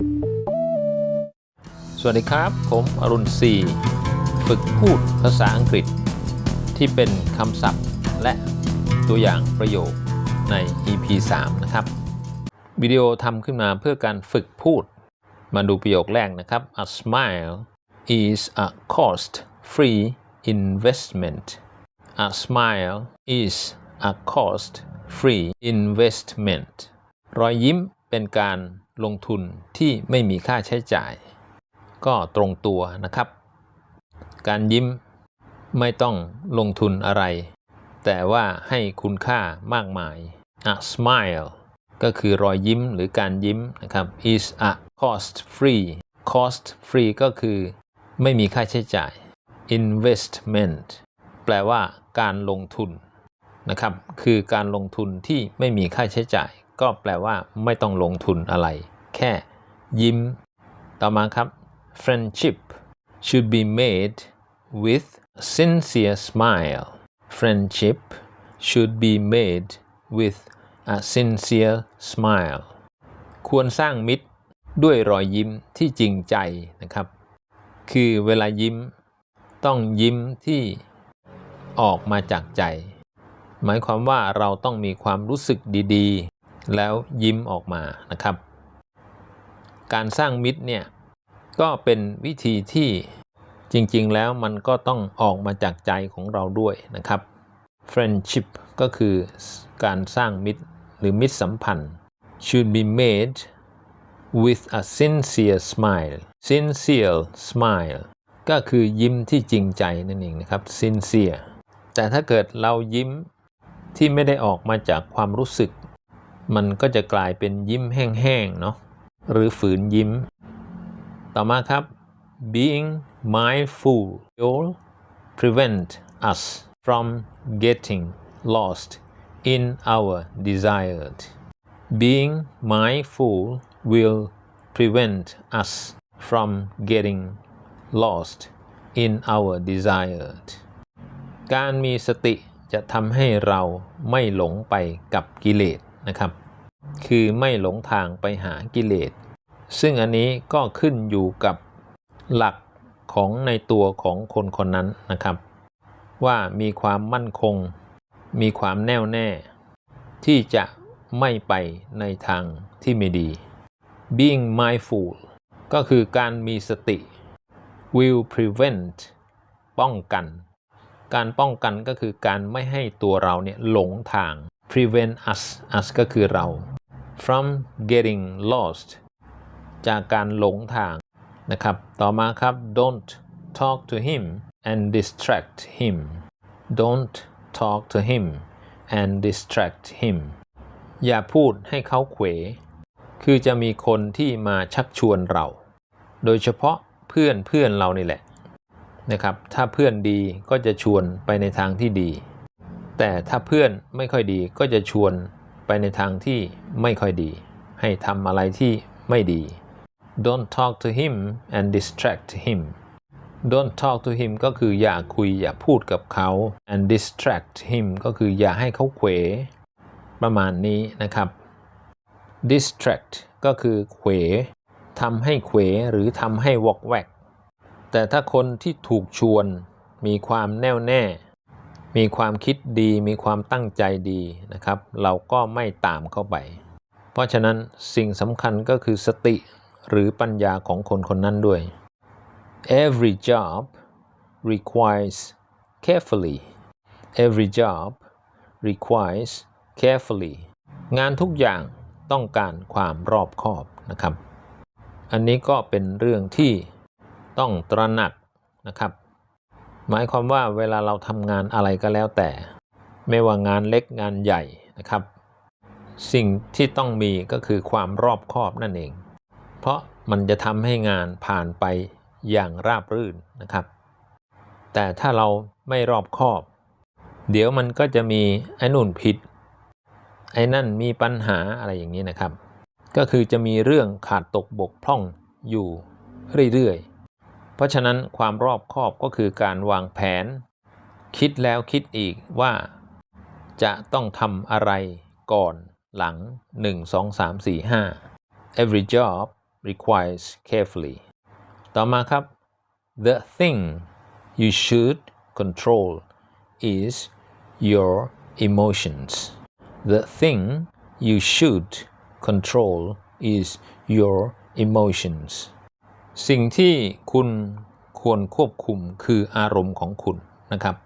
สวัสดีครับ ผมอรุณศรีฝึกพูดภาษาอังกฤษ ที่เป็นคำศัพท์และตัวอย่างประโยคใน EP 3 นะครับ วิดีโอทำขึ้นมาเพื่อการฝึกพูด มาดูประโยคแรกนะครับ A smile is a cost free investment A smile is a cost free investment รอยยิ้มเป็นการ ลงทุนที่ไม่มีค่าใช้จ่าย ก็ตรงตัวนะครับ การยิ้มไม่ต้องลงทุนอะไร แต่ว่าให้คุณค่ามากมาย a smile ก็คือรอยยิ้มหรือการยิ้มนะครับ is a cost free cost free ก็คือไม่มีค่าใช้จ่าย investment แปลว่าการลงทุนนะครับ คือการลงทุนที่ไม่มีค่าใช้จ่าย ก็แปลว่าไม่ต้องลงทุนอะไร แค่ยิ้ม ต่อมาครับ friendship should be made with sincere smile friendship should be made with a sincere smile ควรสร้างมิตรด้วยรอยยิ้มที่จริงใจนะครับ คือเวลายิ้ม ต้องยิ้มที่ออกมาจากใจ หมายความว่าเราต้องมีความรู้สึกดีๆ แล้วยิ้มออกมานะครับ การสร้างมิตรเนี่ยก็เป็นวิธีที่จริงๆ แล้วมันก็ต้องออกมาจากใจของเราด้วยนะครับ friendship ก็คือการสร้างมิตรหรือมิตรสัมพันธ์ should be made with a sincere smile sincere smile ก็คือยิ้มที่จริงใจนั่นเองนะครับ sincere แต่ถ้าเกิดเรายิ้มที่ไม่ได้ออกมาจากความรู้สึก มันก็จะกลายเป็นยิ้มแห้งๆเนาะ หรือฝืนยิ้ม ต่อมาครับ being mindful will prevent us from getting lost in our desired being mindful will prevent us from getting lost in our desired การมีสติจะทำให้เราไม่หลงไปกับกิเลสนะครับ คือไม่หลงทางไปหากิเลส ซึ่งอันนี้ก็ขึ้นอยู่กับหลักของในตัวของคนคนนั้นนะครับ ว่ามีความมั่นคง มีความแน่วแน่ ที่จะไม่ไปในทางที่ไม่ดี being mindful ก็คือการมีสติ will prevent ป้องกัน การป้องกันก็คือการไม่ให้ตัวเราเนี่ยหลงทาง prevent us us ก็คือเรา from getting lost จากการหลงทางนะครับ ต่อมาครับ don't talk to him and distract him don't talk to him and distract him อย่าพูดให้เขาเขว คือจะมีคนที่มาชักชวนเรา โดยเฉพาะเพื่อนเพื่อนเรานี่แหละนะครับ ถ้าเพื่อนดีก็จะชวนไปในทางที่ดี แต่ถ้าเพื่อนไม่ค่อยดีก็จะชวน ไปในทางที่ไม่ค่อยดี ให้ทำอะไรที่ไม่ดี don't talk to him and distract him don't talk to him ก็คืออย่าคุยอย่าพูดกับเขา and distract him ก็คืออย่าให้เขาเขวประมาณนี้นะครับ distract ก็คือเขวทำให้เขวหรือทำให้วอกแวก แต่ถ้าคนที่ถูกชวนมีความแน่วแน่ มีความคิดดีมีความตั้งใจดีนะครับ เราก็ไม่ตามเข้าไป เพราะฉะนั้นสิ่งสำคัญก็คือสติหรือปัญญาของคนคนนั้นด้วย every job requires carefully every job requires carefully งานทุกอย่างต้องการความรอบคอบนะครับ อันนี้ก็เป็นเรื่องที่ต้องตระหนักนะครับ หมายความว่าเวลาเราทำงานอะไรก็แล้วแต่ ไม่ว่างานเล็กงานใหญ่นะครับ สิ่งที่ต้องมีก็คือความรอบคอบนั่นเอง เพราะมันจะทำให้งานผ่านไปอย่างราบรื่นนะครับ แต่ถ้าเราไม่รอบคอบ เดี๋ยวมันก็จะมีไอ้นุ่นผิด ไอ้นั่นมีปัญหาอะไรอย่างนี้นะครับ ก็คือจะมีเรื่องขาดตกบกพร่องอยู่เรื่อยๆ เพราะฉะนั้นความรอบคอบก็คือการวางแผน คิดแล้วคิดอีกว่าจะต้องทำอะไรก่อนหลัง 1 2 3 4 5 every job requires carefully ต่อมาครับ the thing you should control is your emotions the thing you should control is your emotions สิ่งที่คุณควรควบคุมคืออารมณ์ของคุณนะครับ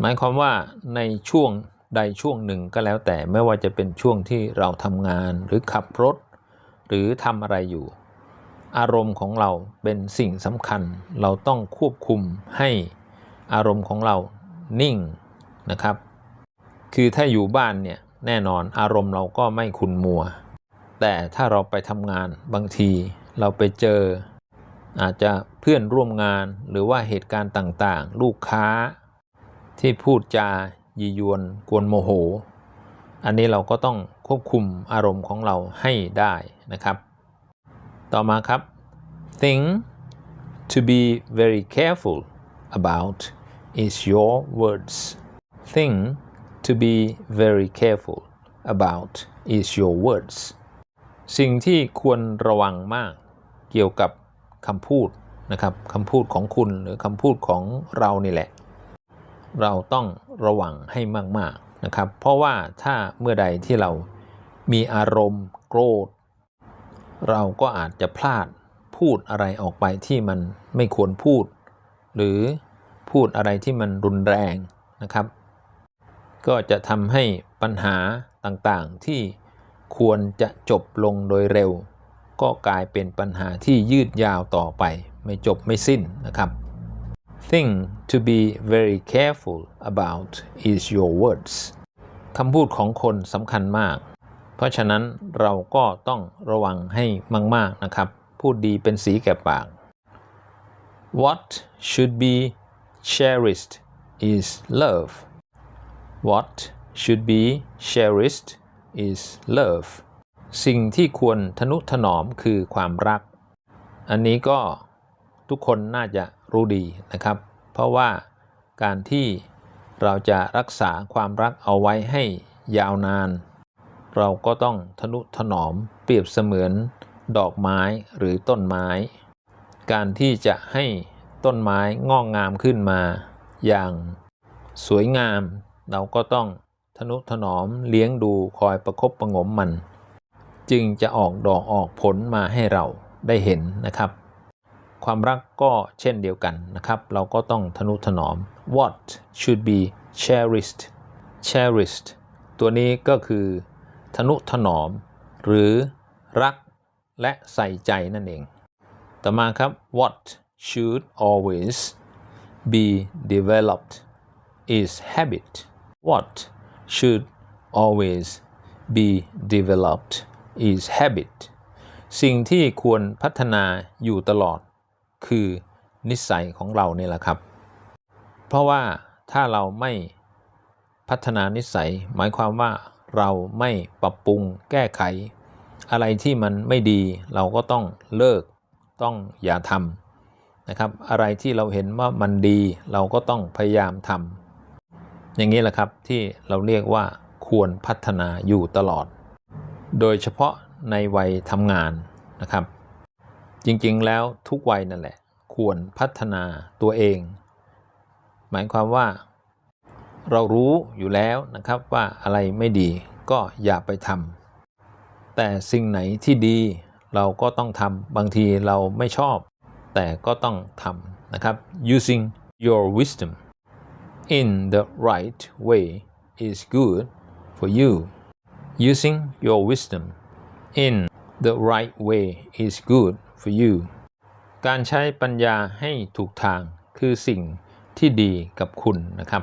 หมายความว่าในช่วงใดช่วงหนึ่งก็แล้วแต่ไม่ว่าจะเป็นช่วงที่เราทำงานหรือขับรถ หรือทำอะไรอยู่ อารมณ์ของเราเป็นสิ่งสำคัญ เราต้องควบคุมให้อารมณ์ของเรานิ่งนะครับ คือถ้าอยู่บ้านเนี่ยแน่นอนอารมณ์เราก็ไม่ขุนมัว แต่ถ้าเราไปทำงานบางที เราไปเจอ อาจจะเพื่อนร่วมงานหรือว่าเหตุการณ์ต่างๆ ลูกค้า ที่พูดจายียวนกวนโมโห อันนี้เราก็ต้องควบคุมอารมณ์ของเราให้ได้นะครับ ต่อมาครับ thing to be very careful about is your words thing to be very careful about is your words สิ่งที่ควรระวังมาก เกี่ยวกับคำพูดนะครับคำพูดของคุณหรือคำพูดของเรานี่แหละ เราต้องระวังให้มากๆนะครับ เพราะว่าถ้าเมื่อใดที่เรามีอารมณ์โกรธ เราก็อาจจะพลาดพูดอะไรออกไปที่มันไม่ควรพูด หรือพูดอะไรที่มันรุนแรงนะครับ ก็จะทำให้ปัญหาต่างๆที่ควรจะจบลงโดยเร็ว ก็กลายเป็นปัญหาที่ยืดยาวต่อไปไม่จบไม่สิ้นนะครับ thing to be very careful about is your words คำพูดของคนสำคัญมาก เพราะฉะนั้นเราก็ต้องระวังให้มาก ๆ นะครับ พูดดีเป็นสีแก่ปาก What should be cherished is love What should be cherished is love สิ่งที่ควรทนุถนอมคือความรัก อันนี้ก็ทุกคนน่าจะรู้ดีนะครับ เพราะว่าการที่เราจะรักษาความรักเอาไว้ให้ยาวนาน เราก็ต้องทนุถนอมเปรียบเสมือนดอกไม้หรือต้นไม้ การที่จะให้ต้นไม้งอกงามขึ้นมา อย่างสวยงาม เราก็ต้องทนุถนอมเลี้ยงดูคอยประคบประงมมัน จึงจะออกดอกออกผลมาให้เราได้เห็นนะครับ ความรักก็เช่นเดียวกันนะครับ เราก็ต้องทนุถนอม what should be cherished cherished ตัวนี้ก็คือทนุถนอม หรือรักและใส่ใจนั่นเอง ต่อมาครับ what should always be developed is habit what should always be developed is habit สิ่งที่ควรพัฒนาอยู่ตลอด คือนิสัยของเราเนี่ยแหละครับ เพราะว่าถ้าเราไม่พัฒนานิสัย หมายความว่าเราไม่ปรับปรุงแก้ไข อะไรที่มันไม่ดีเราก็ต้องเลิกต้องอย่าทำนะครับ อะไรที่เราเห็นว่ามันดีเราก็ต้องพยายามทำอย่างนี้แหละครับที่เราเรียกว่าควรพัฒนาอยู่ตลอด โดยเฉพาะในวัยทำงานนะครับ จริงๆแล้วทุกวัยนั่นแหละ ควรพัฒนาตัวเอง หมายความว่าเรารู้อยู่แล้วนะครับว่าอะไรไม่ดีก็อย่าไปทำแต่สิ่งไหนที่ดีเราก็ต้องทำบางทีเราไม่ชอบ แต่ก็ต้องทำนะครับ using your wisdom in the right way is good for you using your wisdom in the right way is good for you การใช้ปัญญาให้ถูกทางคือสิ่งที่ดีกับคุณนะครับ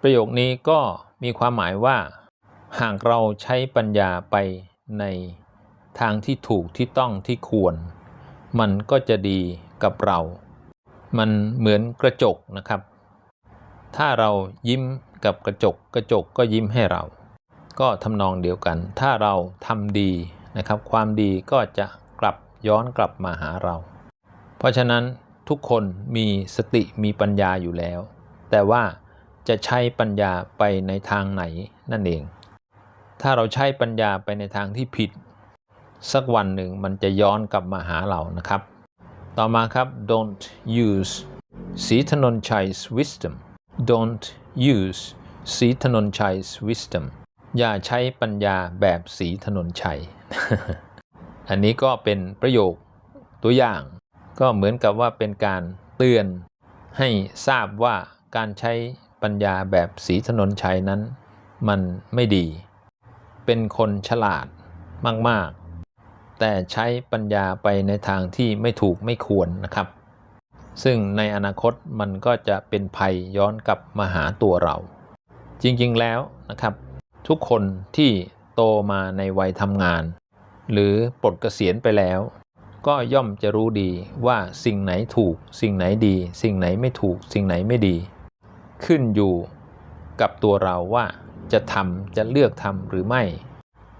ประโยคนี้ก็มีความหมายว่า หากเราใช้ปัญญาไปในทางที่ถูกที่ต้องที่ควร มันก็จะดีกับเรา มันเหมือนกระจกนะครับ ถ้าเรายิ้มกับกระจก กระจกก็ยิ้มให้เรา ก็ทำนองเดียวกัน ถ้าเราทำดีนะครับ ความดีก็จะกลับย้อนกลับมาหาเรา เพราะฉะนั้นทุกคนมีสติมีปัญญาอยู่แล้ว แต่ว่าจะใช้ปัญญาไปในทางไหนนั่นเอง ถ้าเราใช้ปัญญาไปในทางที่ผิด สักวันหนึ่งมันจะย้อนกลับมาหาเรานะครับ ต่อมาครับ don't use สีถนนชัย wisdom don't use สีถนนชัย wisdom อย่าใช้ปัญญาแบบสีถนนชัย อันนี้ก็เป็นประโยคตัวอย่างก็เหมือนกับว่าเป็นการเตือนให้ทราบว่าการใช้ปัญญาแบบสีถนนชัยนั้น มันไม่ดี เป็นคนฉลาดมาก ๆ แต่ใช้ปัญญาไปในทางที่ไม่ถูกไม่ควรนะครับ ซึ่งในอนาคตมันก็จะเป็นภัยย้อนกลับมาหาตัวเรา จริงๆแล้วนะครับ ทุกคนที่โตมาในวัยทำงาน หรือปลดเกษียณไปแล้ว ก็ย่อมจะรู้ดีว่าสิ่งไหนถูก สิ่งไหนดี สิ่งไหนไม่ถูก สิ่งไหนไม่ดี ขึ้นอยู่กับตัวเราว่าจะทำจะเลือกทำหรือไม่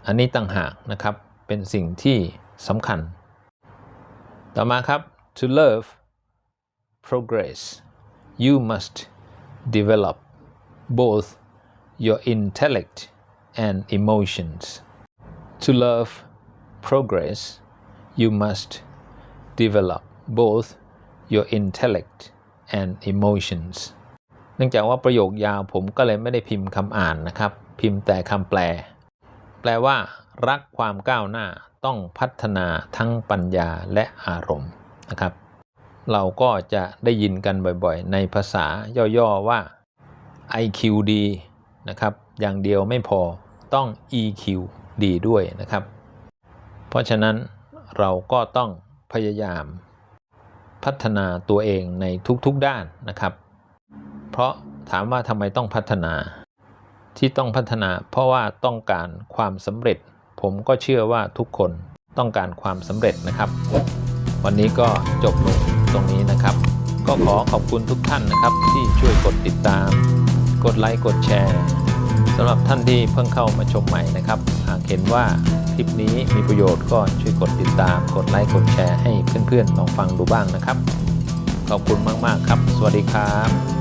อันนี้ต่างหากนะครับเป็นสิ่งที่สำคัญ ต่อมาครับ to love progress you must develop both your intellect and emotions to love progress you must develop both your intellect and emotions เนื่องจากว่าประโยคยาวผมก็เลยไม่ได้พิมพ์คำอ่านนะครับ พิมพ์แต่คำแปล แปลว่า รักความก้าวหน้าต้องพัฒนาทั้งปัญญาและอารมณ์นะครับ เราก็จะได้ยินกันบ่อยๆ ในภาษาย่อๆว่า IQ ดีนะครับ อย่างเดียวไม่พอต้อง EQ ดีด้วยนะครับ เพราะฉะนั้นเราก็ต้องพยายามพัฒนาตัวเองในทุกๆด้านนะครับ เพราะถามว่าทำไมต้องพัฒนา ที่ต้องพัฒนาเพราะว่าต้องการความสำเร็จ ผมก็เชื่อว่าทุกคนต้องการความสำเร็จนะครับ วันนี้ก็จบลงตรงนี้นะครับ ก็ขอขอบคุณทุกท่านนะครับที่ช่วยกดติดตาม กดไลค์กดแชร์ สำหรับท่านที่เพิ่งเข้ามาชมใหม่นะครับ หากเห็นว่าคลิปนี้มีประโยชน์ก็ช่วยกดติดตาม กดไลค์ กดแชร์ให้เพื่อนๆลองฟังดูบ้างนะครับ ขอบคุณมากๆครับ สวัสดีครับ